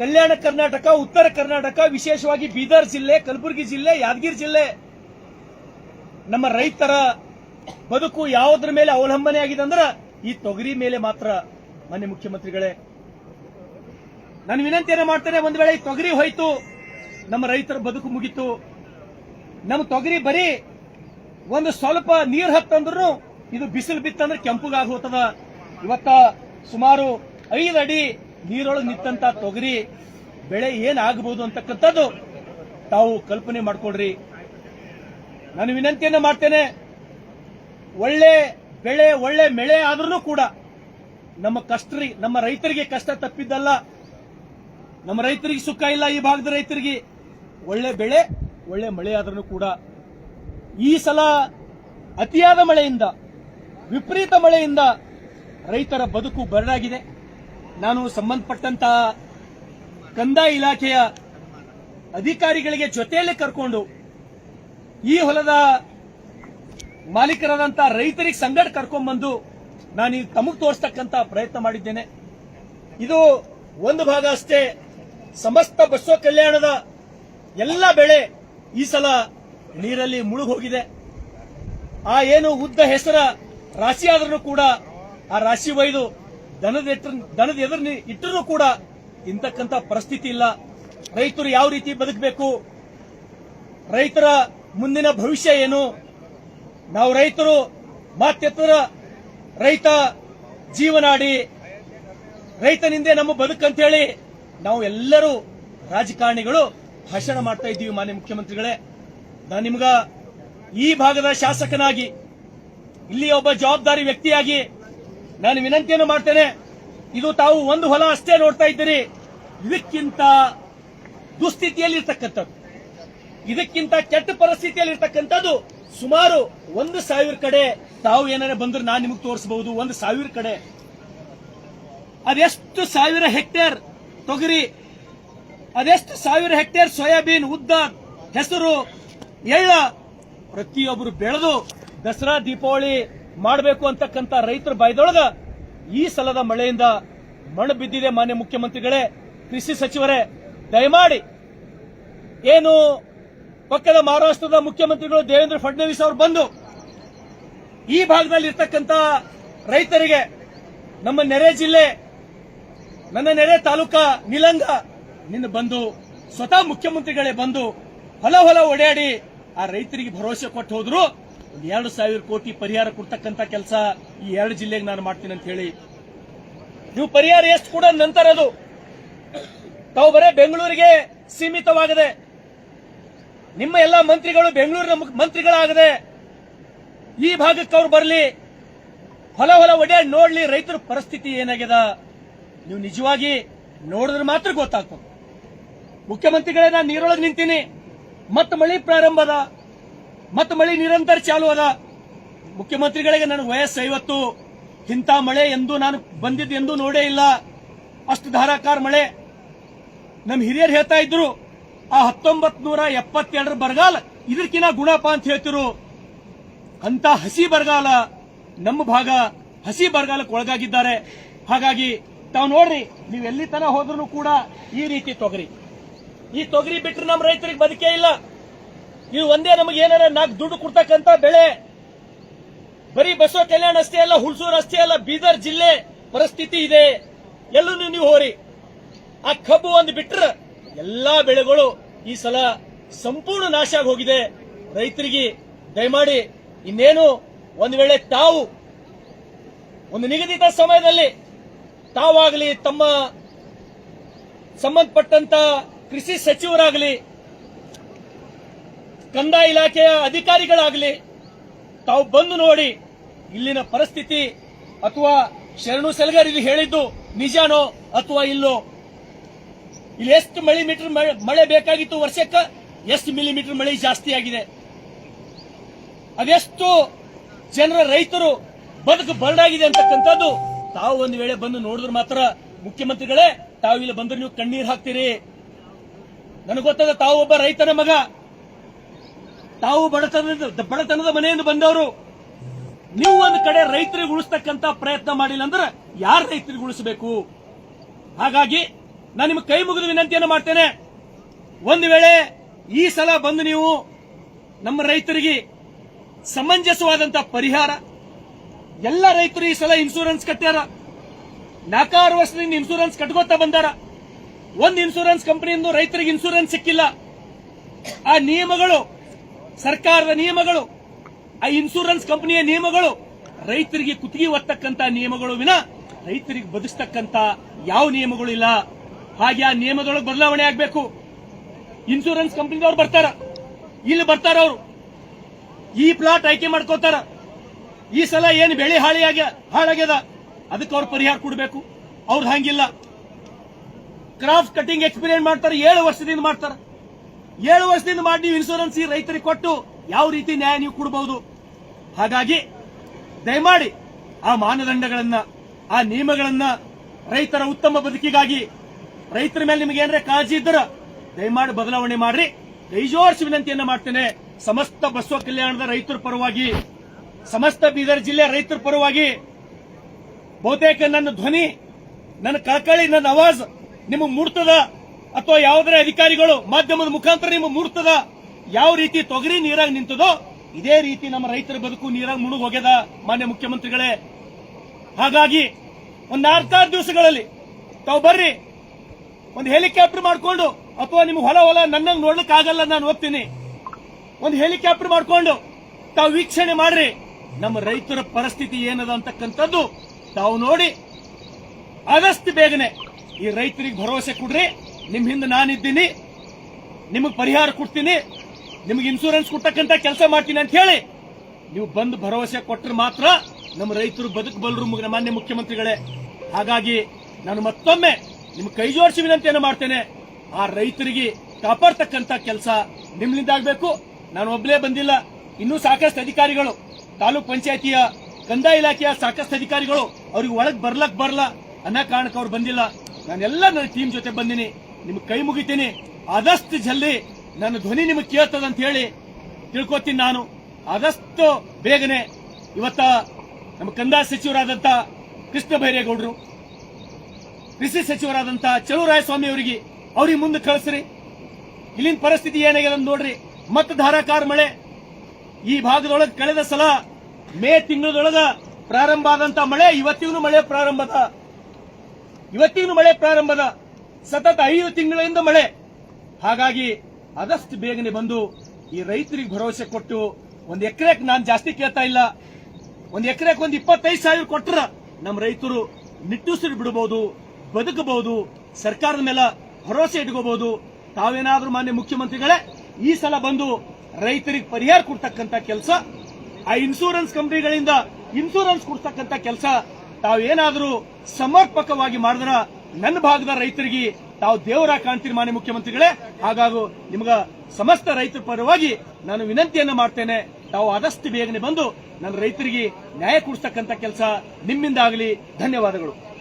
ಕಲ್ಯಾಣ ಕರ್ನಾಟಕ, ಉತ್ತರ ಕರ್ನಾಟಕ, ವಿಶೇಷವಾಗಿ ಬೀದರ್ ಜಿಲ್ಲೆ, ಕಲಬುರಗಿ ಜಿಲ್ಲೆ, ಯಾದಗಿರಿ ಜಿಲ್ಲೆ. ನಮ್ಮ ರೈತರ ಬದುಕು ಯಾವುದ್ರ ಮೇಲೆ ಅವಲಂಬನೆ ಆಗಿದೆ ಅಂದ್ರೆ ಈ ತೊಗರಿ ಮೇಲೆ ಮಾತ್ರ, ಮಾನ್ಯ ಮುಖ್ಯಮಂತ್ರಿಗಳೇ. ನಾನು ವಿನಂತಿಯನ್ನ ಮಾಡ್ತೇನೆ, ಒಂದು ವೇಳೆ ಈ ತೊಗರಿ ಹೋಯ್ತು, ನಮ್ಮ ರೈತರ ಬದುಕು ಮುಗಿತು. ನಮ್ಮ ತೊಗರಿ ಬರೀ ಒಂದು ಸ್ವಲ್ಪ ನೀರು ಹತ್ತಂದ್ರೂ ಇದು ಬಿಸಿಲು ಬಿತ್ತಂದ್ರೆ ಕೆಂಪುಗಾಗೋತದ ಇವತ್ತ ಸುಮಾರು ಐದು ಅಡಿ ನೀರೊಳಗೆ ನಿಂತಂತ ತೊಗರಿ ಬೆಳೆ ಏನಾಗಬಹುದು ಅಂತಕ್ಕಂಥದ್ದು ತಾವು ಕಲ್ಪನೆ ಮಾಡಿಕೊಡ್ರಿ ನಾನು ವಿನಂತಿಯನ್ನ ಮಾಡ್ತೇನೆ. ಒಳ್ಳೆ ಬೆಳೆ, ಒಳ್ಳೆ ಮಳೆ ಆದ್ರೂ ಕೂಡ ನಮ್ಮ ಕಷ್ಟರಿ, ನಮ್ಮ ರೈತರಿಗೆ ಕಷ್ಟ ತಪ್ಪಿದ್ದಲ್ಲ. ನಮ್ಮ ರೈತರಿಗೆ ಸುಖ ಇಲ್ಲ ಈ ಭಾಗದ ರೈತರಿಗೆ. ಒಳ್ಳೆ ಬೆಳೆ, ಒಳ್ಳೆ ಮಳೆ ಆದ್ರೂ ಕೂಡ. ಈ ಸಲ ಅತಿಯಾದ ಮಳೆಯಿಂದ, ವಿಪರೀತ ಮಳೆಯಿಂದ ರೈತರ ಬದುಕು ಬರಡಾಗಿದೆ. ನಾನು ಸಂಬಂಧಪಟ್ಟಂತ ಕಂದಾಯ ಇಲಾಖೆಯ ಅಧಿಕಾರಿಗಳಿಗೆ ಜೊತೆಯಲ್ಲೇ ಕರ್ಕೊಂಡು ಈ ಹೊಲದ ಮಾಲೀಕರಾದಂಥ ರೈತರಿಗೆ ಸಂಗಡ ಕರ್ಕೊಂಡ್ಬಂದು ನಾನು ತಮಗೆ ತೋರಿಸ್ತಕ್ಕಂತ ಪ್ರಯತ್ನ ಮಾಡಿದ್ದೇನೆ. ಇದು ಒಂದು ಭಾಗ ಅಷ್ಟೇ. ಸಮಸ್ತ ಬಸವ ಕಲ್ಯಾಣದ ಎಲ್ಲ ಬೆಳೆ ಈ ಸಲ ನೀರಲ್ಲಿ ಮುಳುಗೋಗಿದೆ. ಆ ಏನು ಉದ್ದ ಹೆಸರ ರಾಶಿ ಕೂಡ ಆ ರಾಶಿ ಒಯ್ದು ದನದ ದನದ ಎದುರು ಇಟ್ಟರೂ ಕೂಡ ಇಂತಕ್ಕಂತ ಪರಿಸ್ಥಿತಿ ಇಲ್ಲ. ರೈತರು ಯಾವ ರೀತಿ ಬದುಕಬೇಕು? ರೈತರ ಮುಂದಿನ ಭವಿಷ್ಯ ಏನು? ನಾವು ರೈತರು ಮಾತೆತ್ತರ ರೈತ ಜೀವನಾಡಿ ರೈತನಿಂದೆ ನಮ್ಮ ಬದುಕಂತೇಳಿ ನಾವು ಎಲ್ಲರೂ ರಾಜಕಾರಣಿಗಳು ಭಾಷಣ ಮಾಡ್ತಾ ಇದ್ದೀವಿ ಮಾನ್ಯ ಮುಖ್ಯಮಂತ್ರಿಗಳೇ. ನಾನು ನಿಮ್ಗ ಈ ಭಾಗದ ಶಾಸಕನಾಗಿ ಇಲ್ಲಿ ಒಬ್ಬ ಜವಾಬ್ದಾರಿ ವ್ಯಕ್ತಿಯಾಗಿ ನಾನು ವಿನಂತಿಯನ್ನು ಮಾಡ್ತೇನೆ, ಇದು ತಾವು ಒಂದು ಹೊಲ ಅಷ್ಟೇ ನೋಡ್ತಾ ಇದ್ದೀರಿ. ಇದಕ್ಕಿಂತ ದುಸ್ಥಿತಿಯಲ್ಲಿ ಇರ್ತಕ್ಕಂಥದ್ದು ಇದಕ್ಕಿಂತ ಕೆಟ್ಟ ಪರಿಸ್ಥಿತಿಯಲ್ಲಿ ಇರ್ತಕ್ಕಂಥದ್ದು ಸುಮಾರು ಒಂದು ಸಾವಿರ ಕಡೆ ತಾವು ಏನಾರ ಬಂದ್ರೆ ನಾನು ನಿಮಗೆ ತೋರಿಸಬಹುದು, ಒಂದು ಸಾವಿರ ಕಡೆ. ಅದೆಷ್ಟು ಸಾವಿರ ಹೆಕ್ಟೇರ್ ತೊಗರಿ, ಅದೆಷ್ಟು ಸಾವಿರ ಹೆಕ್ಟೇರ್ ಸೋಯಾಬೀನ್, ಉದ್ದ, ಹೆಸರು, ಎಳ್ಳ ಪ್ರತಿಯೊಬ್ಬರು ಬೆಳೆದು ದಸರಾ, ದೀಪಾವಳಿ ಮಾಡಬೇಕು ಅಂತಕ್ಕಂಥ ರೈತರ ಬಾಯ್ದೊಳಗ ಈ ಸಲದ ಮಳೆಯಿಂದ ಮಣ್ಣು ಬಿದ್ದಿದೆ ಮಾನ್ಯ ಮುಖ್ಯಮಂತ್ರಿಗಳೇ. ಕೃಷಿ ಸಚಿವರೇ, ದಯಮಾಡಿ ಏನು ಪಕ್ಕದ ಮಹಾರಾಷ್ಟ್ರದ ಮುಖ್ಯಮಂತ್ರಿಗಳು ದೇವೇಂದ್ರ ಫಡ್ನವೀಸ್ ಅವರು ಬಂದು ಈ ಭಾಗದಲ್ಲಿ ಇರ್ತಕ್ಕಂಥ ರೈತರಿಗೆ ನಮ್ಮ ನೆರೆ ಜಿಲ್ಲೆ, ನನ್ನ ನೆರೆ ತಾಲೂಕಾ ನಿಲಂಗ ನಿನ್ನ ಬಂದು ಸ್ವತಃ ಮುಖ್ಯಮಂತ್ರಿಗಳೇ ಬಂದು ಹೊಲ ಹೊಲ ಓಡಾಡಿ ಆ ರೈತರಿಗೆ ಭರವಸೆ ಕೊಟ್ಟು ಹೋದ್ರು. ಒಂದು ಎರಡು ಸಾವಿರ ಕೋಟಿ ಪರಿಹಾರ ಕೊಡ್ತಕ್ಕಂಥ ಕೆಲಸ ಈ ಎರಡು ಜಿಲ್ಲೆಗೆ ನಾನು ಮಾಡ್ತೀನಿ ಅಂತ ಹೇಳಿ. ನೀವು ಪರಿಹಾರ ಎಷ್ಟು ಕೂಡ ನಂತರ ಅದು. ತಾವು ಬರೇ ಬೆಂಗಳೂರಿಗೆ ಸೀಮಿತವಾಗದೆ, ನಿಮ್ಮ ಎಲ್ಲ ಮಂತ್ರಿಗಳು ಬೆಂಗಳೂರಿನ ಮಂತ್ರಿಗಳಾಗದೆ, ಈ ಭಾಗಕ್ಕೆ ಅವ್ರು ಬರಲಿ, ಹೊಲ ಹೊಲ ಒಡೆ ನೋಡ್ಲಿ ರೈತರ ಪರಿಸ್ಥಿತಿ ಏನಾಗ್ಯದ? ನೀವು ನಿಜವಾಗಿ ನೋಡಿದ್ರೆ ಮಾತ್ರ ಗೊತ್ತಾಗ್ತದೆ. ಮುಖ್ಯಮಂತ್ರಿಗಳೇ, ನಾನು ನೀರೊಳಗೆ ನಿಂತೀನಿ. ಮತ್ತೆ ಮಳೆ ಪ್ರಾರಂಭದ ಮತ್ತೆ ಮಳೆ ನಿರಂತರ ಚಾಲು ಅದ. ಮುಖ್ಯಮಂತ್ರಿಗಳಿಗೆ ನನಗೆ ವಯಸ್ಸು ಐವತ್ತು, ಇಂಥ ಮಳೆ ಎಂದು ನಾನು ಬಂದಿದ್ದು ಎಂದು ನೋಡೇ ಇಲ್ಲ. ಅಷ್ಟು ಧಾರಾಕಾರ ಮಳೆ. ನಮ್ಮ ಹಿರಿಯರು ಹೇಳ್ತಾ ಇದ್ರು, ಆ ಹತ್ತೊಂಬತ್ ನೂರ ಎಪ್ಪತ್ತೆರಡರ ಬರಗಾಲ ಇದಕ್ಕಿನ ಗುಣಪ ಅಂತ ಹೇಳ್ತಿರು. ಅಂತ ಹಸಿ ಬರಗಾಲ, ನಮ್ಮ ಭಾಗ ಹಸಿ ಬರಗಾಲಕ್ಕೆ ಒಳಗಾಗಿದ್ದಾರೆ. ಹಾಗಾಗಿ ತಾವು ನೋಡ್ರಿ, ನೀವು ಎಲ್ಲಿ ತನ ಹೋದ್ರೂ ಕೂಡ ಈ ರೀತಿ ತೊಗರಿ. ಈ ತೊಗರಿ ಬಿಟ್ಟರೆ ನಮ್ಮ ರೈತರಿಗೆ ಬದುಕೇ ಇಲ್ಲ. ಇದು ಒಂದೇ ನಮಗೆ ಏನಾರ ನಾಲ್ಕು ದುಡ್ಡು ಕೊಡ್ತಕ್ಕಂತ ಬೆಳೆ. ಬರೀ ಬಸವ ಕಲ್ಯಾಣ ಅಷ್ಟೇ ಅಲ್ಲ, ಹುಲ್ಸೂರ್ ಅಷ್ಟೇ ಅಲ್ಲ, ಬೀದರ್ ಜಿಲ್ಲೆ ಪರಿಸ್ಥಿತಿ ಇದೆ. ಎಲ್ಲೂ ನೀವು ಹೋರಿ. ಆ ಕಬ್ಬು ಒಂದು ಬಿಟ್ರೆ ಎಲ್ಲಾ ಬೆಳೆಗಳು ಈ ಸಲ ಸಂಪೂರ್ಣ ನಾಶ ಆಗಿ ಹೋಗಿದೆ ರೈತರಿಗೆ ದಯಮಾಡಿ ಇನ್ನೇನು ಒಂದು ವೇಳೆ ತಾವು ಒಂದು ನಿಗದಿತ ಸಮಯದಲ್ಲಿ ತಾವಾಗಲಿ ತಮ್ಮ ಸಂಬಂಧಪಟ್ಟಂತ ಕೃಷಿ ಸಚಿವರಾಗಲಿ ಕಂದಾಯ ಇಲಾಖೆಯ ಅಧಿಕಾರಿಗಳಾಗಲಿ, ತಾವು ಬಂದು ನೋಡಿ ಇಲ್ಲಿನ ಪರಿಸ್ಥಿತಿ ಅಥವಾ ಶರಣು ಸೆಲ್ಗರ್ ಇಲ್ಲಿ ಹೇಳಿದ್ದು ನಿಜಾನೋ ಅಥವಾ ಇಲ್ಲೋ. ಇಲ್ಲಿ ಎಷ್ಟು ಮಳಿ ಮೀಟರ್ ಮಳೆ ಬೇಕಾಗಿತ್ತು ವರ್ಷಕ್ಕೆ, ಎಷ್ಟು ಮಿಲಿಮೀಟರ್ ಮಳೆ ಜಾಸ್ತಿ ಆಗಿದೆ. ಅದೆಷ್ಟು ಜನರ ರೈತರು ಬದುಕು ಬರಡಾಗಿದೆ ಅಂತಕ್ಕಂಥದ್ದು ತಾವು ಒಂದು ವೇಳೆ ಬಂದು ನೋಡಿದ್ರೆ ಮಾತ್ರ ಮುಖ್ಯಮಂತ್ರಿಗಳೇ, ತಾವು ಇಲ್ಲಿ ಬಂದ್ರೆ ನೀವು ಕಣ್ಣೀರ್ ಹಾಕ್ತೀರಿ. ನನಗೆ ಗೊತ್ತದ ತಾವು ಒಬ್ಬ ರೈತನ ಮಗ. ತಾವು ಬಡತನದ ಬಡತನದ ಮನೆಯಿಂದ ಬಂದವರು, ನೀವು ಒಂದು ಕಡೆ ರೈತರಿಗೆ ಉಳಿಸ್ತಕ್ಕಂತ ಪ್ರಯತ್ನ ಮಾಡಿಲ್ಲ ಅಂದ್ರೆ ಯಾರು ರೈತರಿಗೆ ಉಳಿಸಬೇಕು? ಹಾಗಾಗಿ ನಾನು ನಿಮ್ಗೆ ಕೈ ಮುಗಿದು ವಿನಂತಿಯನ್ನು ಮಾಡ್ತೇನೆ. ಒಂದು ವೇಳೆ ಈ ಸಲ ಬಂದು ನೀವು ನಮ್ಮ ರೈತರಿಗೆ ಸಮಂಜಸವಾದಂತಹ ಪರಿಹಾರ, ಎಲ್ಲ ರೈತರು ಈ ಸಲ ಇನ್ಶೂರೆನ್ಸ್ ಕಟ್ಟ್ಯಾರ, ನಾಲ್ಕಾರು ವರ್ಷದಿಂದ ಇನ್ಸೂರೆನ್ಸ್ ಕಟ್ಕೋತಾ ಬಂದಾರ. ಒಂದು ಇನ್ಶೂರೆನ್ಸ್ ಕಂಪನಿಯಿಂದ ರೈತರಿಗೆ ಇನ್ಶೂರೆನ್ಸ್ ಸಿಕ್ಕಿಲ್ಲ. ಆ ನಿಯಮಗಳು ಸರ್ಕಾರದ ನಿಯಮಗಳು, ಆ ಇನ್ಸೂರೆನ್ಸ್ ಕಂಪನಿಯ ನಿಯಮಗಳು, ರೈತರಿಗೆ ಕುತ್ತಿಗೆ ಒತ್ತಕ್ಕಂತ ನಿಯಮಗಳು ವಿನ ರೈತರಿಗೆ ಬದುಸ್ತಕ್ಕಂತ ಯಾವ ನಿಯಮಗಳು ಇಲ್ಲ. ಹಾಗೆ ಆ ನಿಯಮದೊಳಗೆ ಬದಲಾವಣೆ ಆಗಬೇಕು. ಇನ್ಸೂರೆನ್ಸ್ ಕಂಪನಿದವ್ರು ಬರ್ತಾರ. ಇಲ್ಲಿ ಬರ್ತಾರ ಅವರು. ಈ ಪ್ಲಾಟ್ ಆಯ್ಕೆ ಮಾಡ್ಕೋತಾರ. ಈ ಸಲ ಏನು ಬೆಳೆ ಹಾಳಿಯಾಗ ಹಾಳಾಗ್ಯದ? ಅದಕ್ಕೆ ಅವ್ರು ಪರಿಹಾರ ಕೊಡಬೇಕು. ಅವ್ರು ಹಂಗಿಲ್ಲ. ಕ್ರಾಫ್ಟ್ ಕಟಿಂಗ್ ಎಕ್ಸ್ಪೀರಿಯನ್ಸ್ ಮಾಡ್ತಾರೆ, ಏಳು ವರ್ಷದಿಂದ ಮಾಡ್ತಾರ. ಏಳು ವರ್ಷದಿಂದ ಮಾಡಿ ನೀವು ಇನ್ಶೂರೆನ್ಸ್ ಈ ರೈತರಿಗೆ ಕೊಟ್ಟು ಯಾವ ರೀತಿ ನ್ಯಾಯ ನೀವು ಕೊಡಬಹುದು ಹಾಗಾಗಿ ದಯಮಾಡಿ ಆ ಮಾನದಂಡಗಳನ್ನ, ಆ ನಿಯಮಗಳನ್ನ ರೈತರ ಉತ್ತಮ ಬದುಕಿಗಾಗಿ ರೈತರ ಮೇಲೆ ನಿಮಗೆ ಏನಾರ ಕಾಳಜಿ ಇದ್ದರ ದಯಮಾಡಿ ಬದಲಾವಣೆ ಮಾಡ್ರಿ. ಕೈಜೋರ್ಸ್ ವಿನಂತಿಯನ್ನ ಮಾಡ್ತೇನೆ. ಸಮಸ್ತ ಬಸವ ಕಲ್ಯಾಣದ ರೈತರ ಪರವಾಗಿ, ಸಮಸ್ತ ಬೀದರ್ ಜಿಲ್ಲೆ ರೈತರ ಪರವಾಗಿ ಬಹುತೇಕ ನನ್ನ ಧ್ವನಿ, ನನ್ನ ಕಳಕಳಿ ನನ್ನ ಅವಾಜ್ ನಿಮಗೆ ಮೂಡ್ತದ ಅಥವಾ ಯಾವುದೇ ಅಧಿಕಾರಿಗಳು ಮಾಧ್ಯಮದ ಮುಖಾಂತರ ನಿಮ್ಮ ಮೂಡ್ತದ ಯಾವ ರೀತಿ ತೊಗರಿ ನೀರಾಗಿ ನಿಂತದೋ ಇದೇ ರೀತಿ ನಮ್ಮ ರೈತರ ಬದುಕು ನೀರಾಗಿ ಮುಳುಗು ಹೋಗ್ಯದ ಮಾನ್ಯ ಮುಖ್ಯಮಂತ್ರಿಗಳೇ. ಹಾಗಾಗಿ ಒಂದ್ ನಾಲ್ಕಾರು ದಿವಸಗಳಲ್ಲಿ ತಾವು ಬರ್ರಿ, ಒಂದು ಹೆಲಿಕಾಪ್ಟರ್ ಮಾಡಿಕೊಂಡು ಅಥವಾ ನಿಮ್ಮ ಹೊಲ ಹೊಲ ನನ್ನಂಗೆ ನೋಡ್ಲಿಕ್ಕೆ ಆಗಲ್ಲ ನಾನು ಹೋಗ್ತೀನಿ. ಒಂದು ಹೆಲಿಕಾಪ್ಟರ್ ಮಾಡಿಕೊಂಡು ತಾವು ವೀಕ್ಷಣೆ ಮಾಡ್ರಿ, ನಮ್ಮ ರೈತರ ಪರಿಸ್ಥಿತಿ ಏನದ ಅಂತಕ್ಕಂಥದ್ದು ತಾವು ನೋಡಿ. ಆದಷ್ಟು ಬೇಗನೆ ಈ ರೈತರಿಗೆ ಭರವಸೆ ಕೊಡ್ರಿ. ನಿಮ್ ಹಿಂದೆ ನಾನಿದ್ದೀನಿ, ನಿಮಗೆ ಪರಿಹಾರ ಕೊಡ್ತೀನಿ, ನಿಮಗೆ ಇನ್ಶೂರೆನ್ಸ್ ಕೊಟ್ಟಕ್ಕಂತ ಕೆಲಸ ಮಾಡ್ತೀನಿ ಅಂತ ಹೇಳಿ, ನೀವು ಬಂದು ಭರವಸೆ ಕೊಟ್ಟರೆ ಮಾತ್ರ ನಮ್ಮ ರೈತರು ಬದುಕಬಲ್ಲರು ಮಾನ್ಯ ಮುಖ್ಯಮಂತ್ರಿಗಳೇ. ಹಾಗಾಗಿ ನಾನು ಮತ್ತೊಮ್ಮೆ ನಿಮ್ಮ ಕೈ ಜೋಡಿಸಿ ವಿನಂತಿಯನ್ನು ಮಾಡ್ತೇನೆ, ಆ ರೈತರಿಗೆ ಕಾಪಾಡ್ತಕ್ಕಂತ ಕೆಲಸ ನಿಮ್ಮಿಂದ ಆಗ್ಬೇಕು, ನಾನು ಒಬ್ಬನೇ ಬಂದಿಲ್ಲ, ಇನ್ನೂ ಸಾಕಷ್ಟು ಅಧಿಕಾರಿಗಳು, ತಾಲೂಕ್ ಪಂಚಾಯತಿಯ ಕಂದಾಯ ಇಲಾಖೆಯ ಸಾಕಷ್ಟು ಅಧಿಕಾರಿಗಳು, ಅವ್ರಿಗೆ ಒಳಗೆ ಬರ್ಲಕ್ ಬರಲ್ಲ ಅನ್ನೋ ಕಾರಣಕ್ಕೆ ಅವ್ರು ಬಂದಿಲ್ಲ. ನಾನೆಲ್ಲ ನನ್ನ ಟೀಮ್ ಜೊತೆ ಬಂದಿನಿ. ನಿಮ್ಗೆ ಕೈ ಮುಗಿತೀನಿ. ಆದಷ್ಟು ಜಲ್ದಿ ನನ್ನ ಧ್ವನಿ ನಿಮಗೆ ಕೇಳ್ತದಂತ ಹೇಳಿ ತಿಳ್ಕೊತೀನಿ ನಾನು. ಆದಷ್ಟು ಬೇಗನೆ. ಇವತ್ತ ನಮ್ಮ ಕಂದಾಯ ಸಚಿವರಾದಂತ ಕೃಷ್ಣ ಬೈರೇಗೌಡರು ಕೃಷಿ ಸಚಿವರಾದಂತ ಚಲುವರಾಯಸ್ವಾಮಿ ಅವರಿಗೆ ಅವ್ರಿಗೆ ಮುಂದೆ ಕಳಿಸ್ರಿ. ಇಲ್ಲಿನ ಪರಿಸ್ಥಿತಿ ಏನಾಗಿದೆ ಅಂತ ನೋಡ್ರಿ. ಮತ್ತೆ ಧಾರಾಕಾರ ಮಳೆ. ಈ ಭಾಗದೊಳಗೆ ಕಳೆದ ಸಲ ಮೇ ತಿಂಗಳದೊಳಗ ಪ್ರಾರಂಭ ಆದಂತ ಮಳೆ ಇವತ್ತಿಗೂ ಮಳೆ ಪ್ರಾರಂಭದ. ಇವತ್ತಿಗೂ ಮಳೆ ಪ್ರಾರಂಭದ. ಸತತ ಐದು ತಿಂಗಳಿಂದ ಮಳೆ. ಹಾಗಾಗಿ ಆದಷ್ಟು ಬೇಗನೆ ಬಂದು ಈ ರೈತರಿಗೆ ಭರವಸೆ ಕೊಟ್ಟು ಒಂದು ಎಕರೆಕ್ ನಾನು ಜಾಸ್ತಿ ಕೇಳ್ತಾ ಇಲ್ಲ. ಒಂದು ಎಕರೆಕ್ ಒಂದು ಇಪ್ಪತ್ತೈದು ಸಾವಿರ ಕೊಟ್ಟರೆ ನಮ್ಮ ರೈತರು ನಿಟ್ಟುಸಿರು ಬಿಡಬಹುದು ಬದುಕಬಹುದು, ಸರ್ಕಾರದ ಮೇಲೆ ಭರವಸೆ ಇಟ್ಕೋಬಹುದು. ತಾವೇನಾದ್ರೂ ಮಾನ್ಯ ಮುಖ್ಯಮಂತ್ರಿಗಳೇ, ಈ ಸಲ ಬಂದು ರೈತರಿಗೆ ಪರಿಹಾರ ಕೊಡ್ತಕ್ಕಂತ ಕೆಲಸ, ಆ ಇನ್ಸೂರೆನ್ಸ್ ಕಂಪನಿಗಳಿಂದ ಇನ್ಸೂರೆನ್ಸ್ ಕೊಡ್ತಕ್ಕಂತ ಕೆಲಸ, ತಾವೇನಾದ್ರೂ ಸಮರ್ಪಕವಾಗಿ ಮಾಡಿದ್ರ ನನ್ನ ಭಾಗದ ರೈತರಿಗೆ ತಾವು ದೇವರ ಕಾಣ್ತೀರಿ ಮಾನ್ಯ ಮುಖ್ಯಮಂತ್ರಿಗಳೇ. ಹಾಗಾಗಿ ನಿಮ್ಗ ಸಮಸ್ತ ರೈತರ ಪರವಾಗಿ ನಾನು ವಿನಂತಿಯನ್ನ ಮಾಡ್ತೇನೆ. ತಾವು ಆದಷ್ಟು ಬೇಗನೆ ಬಂದು ನನ್ನ ರೈತರಿಗೆ ನ್ಯಾಯ ಕೊಡಿಸ್ತಕ್ಕಂಥ ಕೆಲಸ ನಿಮ್ಮಿಂದ ಆಗಲಿ. ಧನ್ಯವಾದಗಳು.